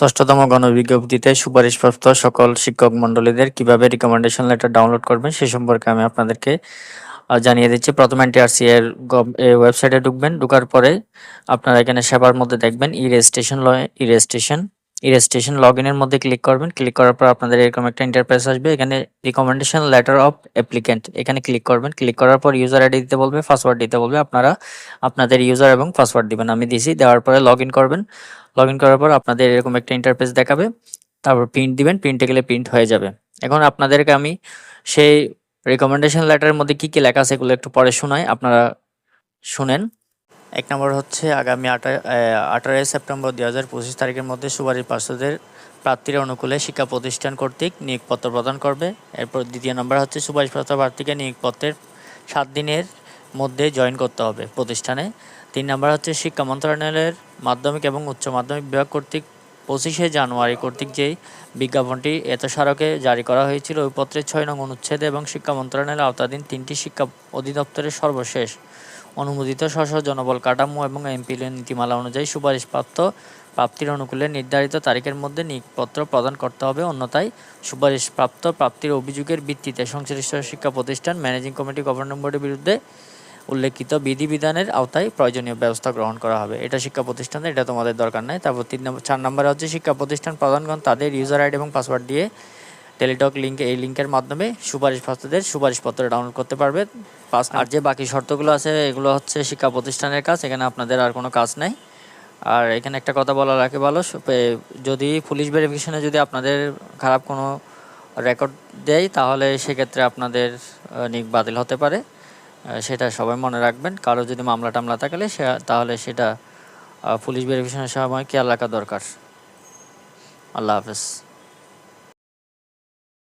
ষষ্ঠতম গণবিজ্ঞপ্তিতে সুপারিশপ্রাপ্ত সকল শিক্ষক মণ্ডলীদের কীভাবে রিকমেন্ডেশন লেটার ডাউনলোড করবেন সে সম্পর্কে আমি আপনাদেরকে জানিয়ে দিচ্ছি। প্রথমে এনটিআরসি এর ওয়েবসাইটে ঢুকবেন। ঢুকার পরে আপনারা এখানে সেবার মধ্যে দেখবেন E registration E registration E registration log ইনের মধ্যে ক্লিক করবেন। ক্লিক করার পর আপনাদের এরকম একটা ইন্টারফেস আসবে। এখানে রিকমেন্ডেশন লেটার অফ অ্যাপ্লিক্যান্ট এখানে ক্লিক করবেন। ক্লিক করার পর ইউজার আইডি দিতে বলবে পাসওয়ার্ড দিতে বলবে। আপনারা আপনাদের ইউজার এবং পাসওয়ার্ড দিবেন। আমি দিছি, দেওয়ার পরে লগ করবেন। লগ করার পর আপনাদের এরকম একটা ইন্টারফেস দেখাবে। তারপর প্রিন্ট দিবেন। প্রিন্টে গেলে প্রিন্ট হয়ে যাবে। এখন আপনাদেরকে আমি সেই রিকমেন্ডেশন লেটারের মধ্যে কি কি লেখা আছে এগুলো একটু পরে শোনাই। আপনারা শুনেন। এক নম্বর হচ্ছে আগামী আটা আঠারোই সেপ্টেম্বর দু হাজার পঁচিশ তারিখের মধ্যে সুপারিশ পার্ষদের প্রার্থীর অনুকূলে শিক্ষা প্রতিষ্ঠান কর্তৃক নিয়োগপত্র প্রদান করবে। এরপর দ্বিতীয় নম্বর হচ্ছে সুপারিশপ্রাপ্ত প্রার্থীকে নিয়োগপত্রের সাত দিনের মধ্যে জয়েন করতে হবে প্রতিষ্ঠানে। তিন নম্বর হচ্ছে শিক্ষা মন্ত্রণালয়ের মাধ্যমিক এবং উচ্চ মাধ্যমিক বিভাগ কর্তৃক পঁচিশে জানুয়ারি কর্তৃক যেই বিজ্ঞাপনটি এত স্মারকে জারি করা হয়েছিল, ওই পত্রের ছয় নং অনুচ্ছেদ এবং শিক্ষা মন্ত্রণালয়ের আওতাধীন তিনটি শিক্ষা অধিদপ্তরের সর্বশেষ অনুমোদিত স্ব জনবল কাঠামো এবং এমপিএল নীতিমালা অনুযায়ী সুপারিশপ্রাপ্ত প্রাপ্তির অনুকূলে নির্ধারিত তারিখের মধ্যে নিয়োগপত্র প্রদান করতে হবে। অন্যথায় সুপারিশপ্রাপ্ত প্রাপ্তির অভিযোগের ভিত্তিতে সংশ্লিষ্ট শিক্ষা প্রতিষ্ঠান ম্যানেজিং কমিটি গভর্নর বোর্ডের বিরুদ্ধে উল্লেখিত বিধিবিধানের আওতায় প্রয়োজনীয় ব্যবস্থা গ্রহণ করা হবে। এটা শিক্ষা প্রতিষ্ঠানে, এটা তোমাদের দরকার নাই। তারপর তিন নম্বর, চার নম্বরে হচ্ছে শিক্ষা প্রতিষ্ঠান প্রধানগণ তাদের ইউজার আইডি এবং পাসওয়ার্ড দিয়ে টেলিটক লিঙ্ক এই লিঙ্কের মাধ্যমে সুপারিশপ্রাপ্তদের সুপারিশপত্র ডাউনলোড করতে পারবে। পাঁচ আর যে বাকি শর্তগুলো আছে, এগুলো হচ্ছে শিক্ষা প্রতিষ্ঠানের কাজ, এখানে আপনাদের আর কোনো কাজ নাই। আর এখানে একটা কথা বলা রাখে ভালো যদি পুলিশ ভেরিফিকেশনে যদি আপনাদের খারাপ কোনো রেকর্ড দেয়, তাহলে সেক্ষেত্রে আপনাদের নিক বাতিল হতে পারে। সেটা সবাই মনে রাখবেন। কারও যদি মামলা টামলা থাকলে সে, তাহলে সেটা পুলিশ ভেরিফিকেশনের সময় খেয়াল রাখা দরকার। আল্লাহ হাফেজ।